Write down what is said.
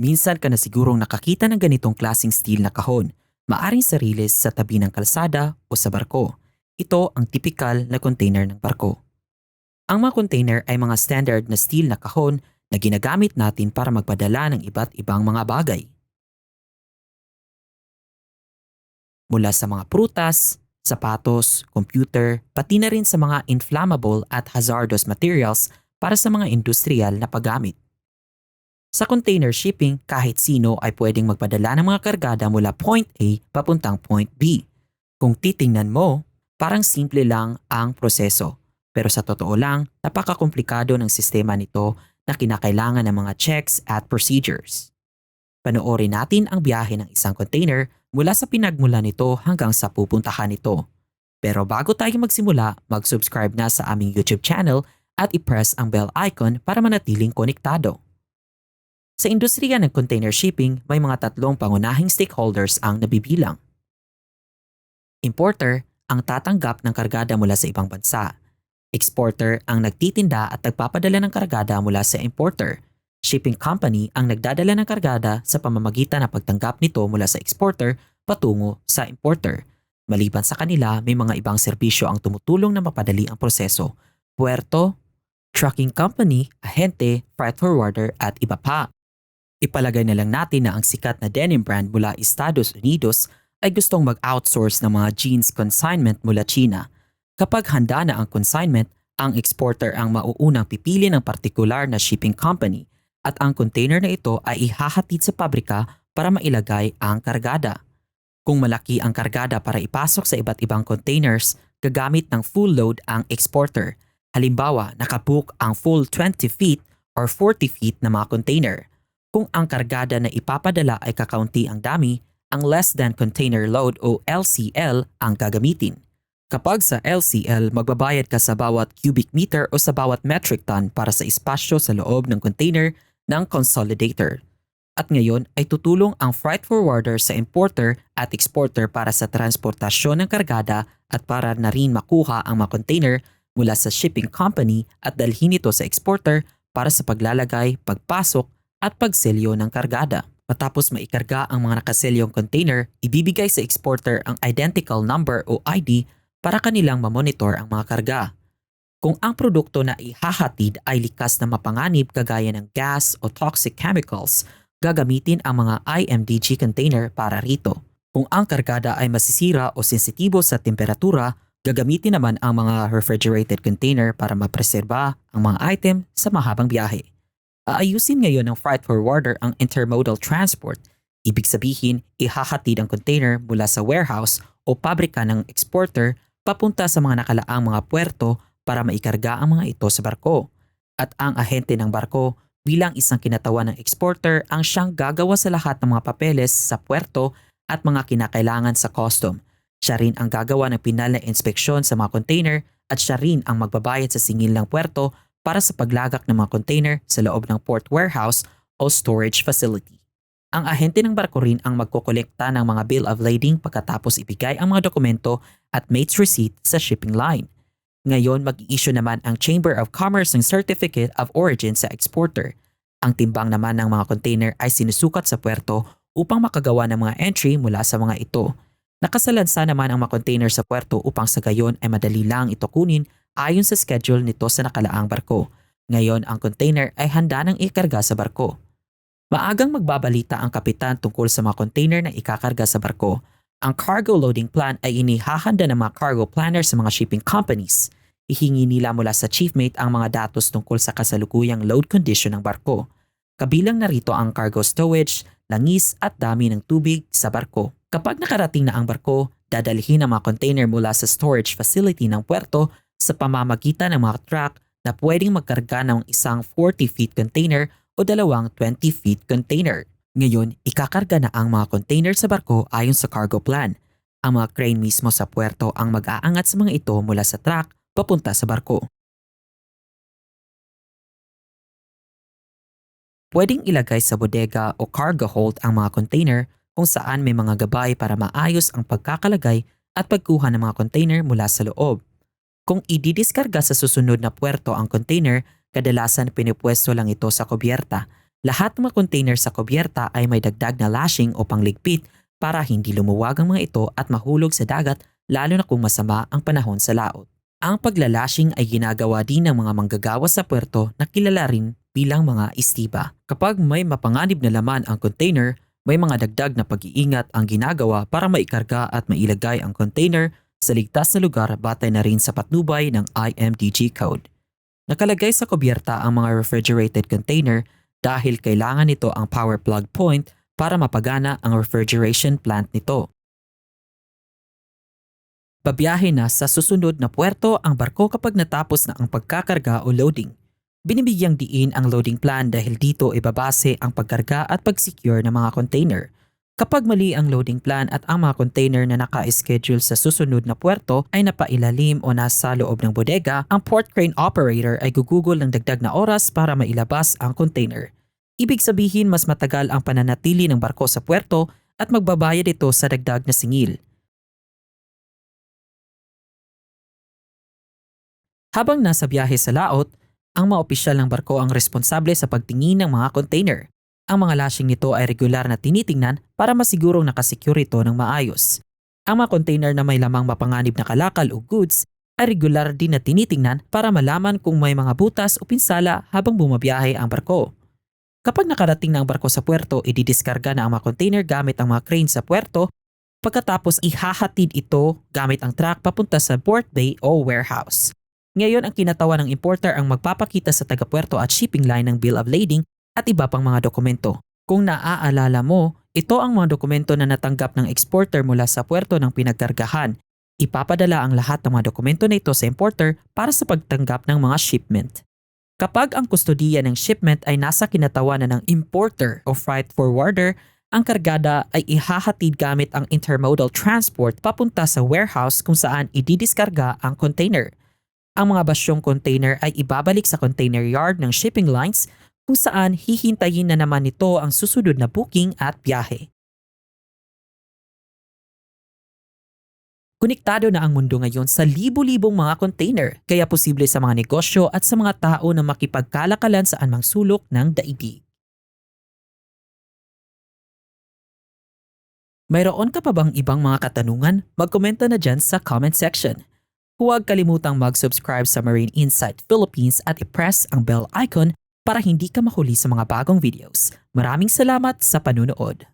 Minsan ka na sigurong nakakita ng ganitong klasing steel na kahon, maaring sariles sa tabi ng kalsada o sa barko. Ito ang typical na container ng barko. Ang mga container ay mga standard na steel na kahon na ginagamit natin para magpadala ng iba't ibang mga bagay. Mula sa mga prutas, sapatos, computer, pati na rin sa mga inflammable at hazardous materials para sa mga industrial na paggamit. Sa container shipping, kahit sino ay pwedeng magpadala ng mga kargada mula point A papuntang point B. Kung titingnan mo, parang simple lang ang proseso. Pero sa totoo lang, napakakomplikado ng sistema nito na kinakailangan ng mga checks at procedures. Panoorin natin ang biyahe ng isang container mula sa pinagmula nito hanggang sa pupuntahan nito. Pero bago tayo magsimula, mag-subscribe na sa aming YouTube channel at i-press ang bell icon para manatiling konektado. Sa industriya ng container shipping, may mga tatlong pangunahing stakeholders ang nabibilang. Importer, ang tatanggap ng kargada mula sa ibang bansa. Exporter, ang nagtitinda at nagpapadala ng kargada mula sa importer. Shipping company, ang nagdadala ng kargada sa pamamagitan ng pagtanggap nito mula sa exporter patungo sa importer. Maliban sa kanila, may mga ibang serbisyo ang tumutulong na mapadali ang proseso. Puerto, trucking company, ahente, freight forwarder at iba pa. Ipalagay na lang natin na ang sikat na denim brand mula Estados Unidos ay gustong mag-outsource ng mga jeans consignment mula China. Kapag handa na ang consignment, ang exporter ang mauunang pipili ng partikular na shipping company at ang container na ito ay ihahatid sa pabrika para mailagay ang kargada. Kung malaki ang kargada para ipasok sa iba't ibang containers, gagamit ng full load ang exporter. Halimbawa, nakabook ang full 20 feet or 40 feet na mga container. Kung ang kargada na ipapadala ay kakaunti ang dami, ang less than container load o LCL ang gagamitin. Kapag sa LCL, magbabayad ka sa bawat cubic meter o sa bawat metric ton para sa espasyo sa loob ng container ng consolidator. At ngayon ay tutulong ang freight forwarder sa importer at exporter para sa transportasyon ng kargada at para na rin makuha ang mga container mula sa shipping company at dalhin ito sa exporter para sa paglalagay, pagpasok at pagselyo ng kargada. Matapos maikarga ang mga nakaselyong container, ibibigay sa exporter ang identical number o ID para kanilang mamonitor ang mga karga. Kung ang produkto na ihahatid ay likas na mapanganib kagaya ng gas o toxic chemicals, gagamitin ang mga IMDG container para rito. Kung ang kargada ay masisira o sensitibo sa temperatura, gagamitin naman ang mga refrigerated container para mapreserba ang mga item sa mahabang biyahe. Aayusin ngayon ng freight forwarder ang intermodal transport. Ibig sabihin, ihahatid ang container mula sa warehouse o pabrika ng exporter papunta sa mga nakalaang mga puerto para maikarga ang mga ito sa barko. At ang ahente ng barko bilang isang kinatawan ng exporter ang siyang gagawa sa lahat ng mga papeles sa puerto at mga kinakailangan sa custom. Siya rin ang gagawa ng pinal na inspeksyon sa mga container at siya rin ang magbabayad sa singil ng puerto para sa paglagak ng mga container sa loob ng port warehouse o storage facility. Ang ahente ng barko rin ang magkokolekta ng mga bill of lading pagkatapos ibigay ang mga dokumento at mates receipt sa shipping line. Ngayon mag-i-issue naman ang Chamber of Commerce ng Certificate of Origin sa exporter. Ang timbang naman ng mga container ay sinusukat sa puerto upang makagawa ng mga entry mula sa mga ito. Nakasalansa naman ang mga container sa puerto upang sa gayon ay madali lang ito kunin ayon sa schedule nito sa nakalaang barko. Ngayon ang container ay handa ng ikarga sa barko. Maagang magbabalita ang kapitan tungkol sa mga container na ikakarga sa barko. Ang cargo loading plan ay inihahanda ng mga cargo planner sa mga shipping companies. Ihingi nila mula sa chief mate ang mga datos tungkol sa kasalukuyang load condition ng barko. Kabilang narito ang cargo stowage, langis at dami ng tubig sa barko. Kapag nakarating na ang barko, dadalhin ang mga container mula sa storage facility ng puerto sa pamamagitan ng mga truck na pwedeng magkarga ng isang 40 feet container o dalawang 20 feet container. Ngayon, ikakarga na ang mga container sa barko ayon sa cargo plan. Ang mga crane mismo sa puerto ang mag-aangat sa mga ito mula sa truck papunta sa barko. Pwedeng ilagay sa bodega o cargo hold ang mga container kung saan may mga gabay para maayos ang pagkakalagay at pagkuha ng mga container mula sa loob. Kung ididiskarga sa susunod na puerto ang container, kadalasan pinipwesto lang ito sa kubyerta. Lahat ng mga container sa kubyerta ay may dagdag na lashing o pangligpit para hindi lumuwag ang mga ito at mahulog sa dagat lalo na kung masama ang panahon sa laot. Ang paglalashing ay ginagawa din ng mga manggagawa sa puerto na kilala rin bilang mga istiba. Kapag may mapanganib na laman ang container, may mga dagdag na pag-iingat ang ginagawa para maikarga at mailagay ang container sa ligtas na lugar batay na rin sa patnubay ng IMDG code. Nakalagay sa kubyerta ang mga refrigerated container dahil kailangan nito ang power plug point para mapagana ang refrigeration plant nito. Babiyahe na sa susunod na puerto ang barko kapag natapos na ang pagkakarga o loading. Binibigyang diin ang loading plan dahil dito ibabase ang pagkarga at pag-secure ng mga container. Kapag mali ang loading plan at ang mga container na naka-schedule sa susunod na puerto ay napailalim o nasa loob ng bodega, ang port crane operator ay gugugol ng dagdag na oras para mailabas ang container. Ibig sabihin mas matagal ang pananatili ng barko sa puerto at magbabayad ito sa dagdag na singil. Habang nasa biyahe sa laot, ang mga opisyal ng barko ang responsable sa pagtingin ng mga container. Ang mga lashing nito ay regular na tinitingnan para masigurong nakasecure ito ng maayos. Ang mga container na may lamang mapanganib na kalakal o goods ay regular din na tinitingnan para malaman kung may mga butas o pinsala habang bumabiyahe ang barko. Kapag nakarating na ang barko sa puerto, ididiskarga na ang mga container gamit ang mga crane sa puerto pagkatapos ihahatid ito gamit ang truck papunta sa port bay o warehouse. Ngayon ang kinatawa ng importer ang magpapakita sa taga-puerto at shipping line ng bill of lading at iba pang mga dokumento. Kung naaalala mo, ito ang mga dokumento na natanggap ng exporter mula sa puerto ng pinagkargahan. Ipapadala ang lahat ng mga dokumento na ito sa importer para sa pagtanggap ng mga shipment. Kapag ang kustodiya ng shipment ay nasa kinatawanan ng importer o freight forwarder, ang kargada ay ihahatid gamit ang intermodal transport papunta sa warehouse kung saan ididiskarga ang container. Ang mga basyong container ay ibabalik sa container yard ng shipping lines kung saan hihintayin na naman nito ang susunod na booking at biyahe. Konektado na ang mundo ngayon sa libu-libong mga container kaya posible sa mga negosyo at sa mga tao na makipagkalakalan sa anumang sulok ng daigdig. Mayroon ka pa bang ibang mga katanungan? Magkomento na dyan sa comment section. Huwag kalimutang mag-subscribe sa Marine Insight Philippines at i-press ang bell icon para hindi ka mahuli sa mga bagong videos. Maraming salamat sa panunood.